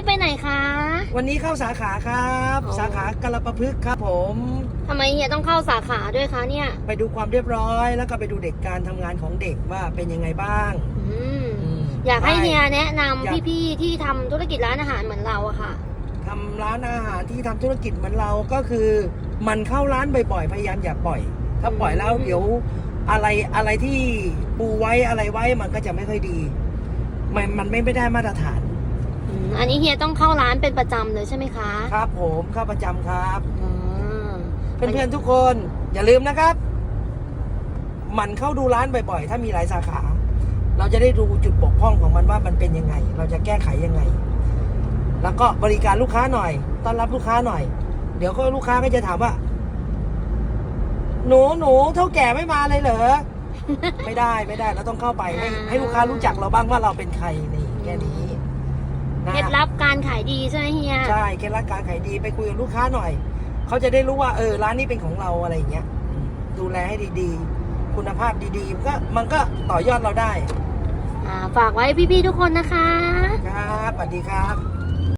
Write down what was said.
นี้ไปไหนคะ วันนี้เข้าสาขาครับ อ๋อ สาขากรปะพฤกษ์ครับผม ทำไมเฮียต้องเข้าสาขาด้วยคะเนี่ย ไปดูความเรียบร้อย แล้วก็ไปดูเด็กการทำงานของเด็กว่าเป็นยังไงบ้างอืมอืมอยากให้เฮียแนะอยากนำพี่ๆที่ทำธุรกิจร้านอาหารเหมือนเราอะค่ะ ทำร้านอาหารที่ทำธุรกิจเหมือนเราก็คือ มันเข้าร้านบ่อยๆพยายามอย่าปล่อย ถ้าปล่อยแล้วอืม เดี๋ยวอะไรอะไรที่ปูไว้อะไรไว้มันก็จะไม่ค่อยดี มันมันไม่ไม่ได้มาตรฐาน อืมอันนี้เฮียต้องเข้าร้านเป็นประจำเลยใช่ไหมคะครับผมเข้าประจำครับ อืมเพื่อนๆทุกคนอย่าลืมนะครับมันเข้าดูร้านบ่อยๆ ถ้ามีหลายสาขา เราจะได้ดูจุดบกพร่องของมันว่ามันเป็นยังไง เราจะแก้ไขยังไง แล้วก็บริการลูกค้าหน่อยต้อนรับลูกค้าหน่อย เดี๋ยวก็ลูกค้าก็จะถามว่า หนูหนูเท่าแก่ไม่มาเลยเหรอ ไม่ได้ไม่ได้เราต้องเข้าไปให้ให้ลูกค้ารู้จักเราบ้างว่าเราเป็นใครนี่แค่นี้นะ เคล็ดลับการ ขายดีใช่ไหมเฮีย ใช่เคล็ดลับการขายดีไปคุยกับลูกค้าหน่อย เขาจะได้รู้ว่าเออร้านนี้เป็นของเราอะไรอย่างเงี้ย ดูแลให้ดีๆ คุณภาพดีๆก็มันก็ต่อยอดเราได้ อ่าฝากไว้พี่ๆทุกคนนะคะ ครับสวัสดีครับ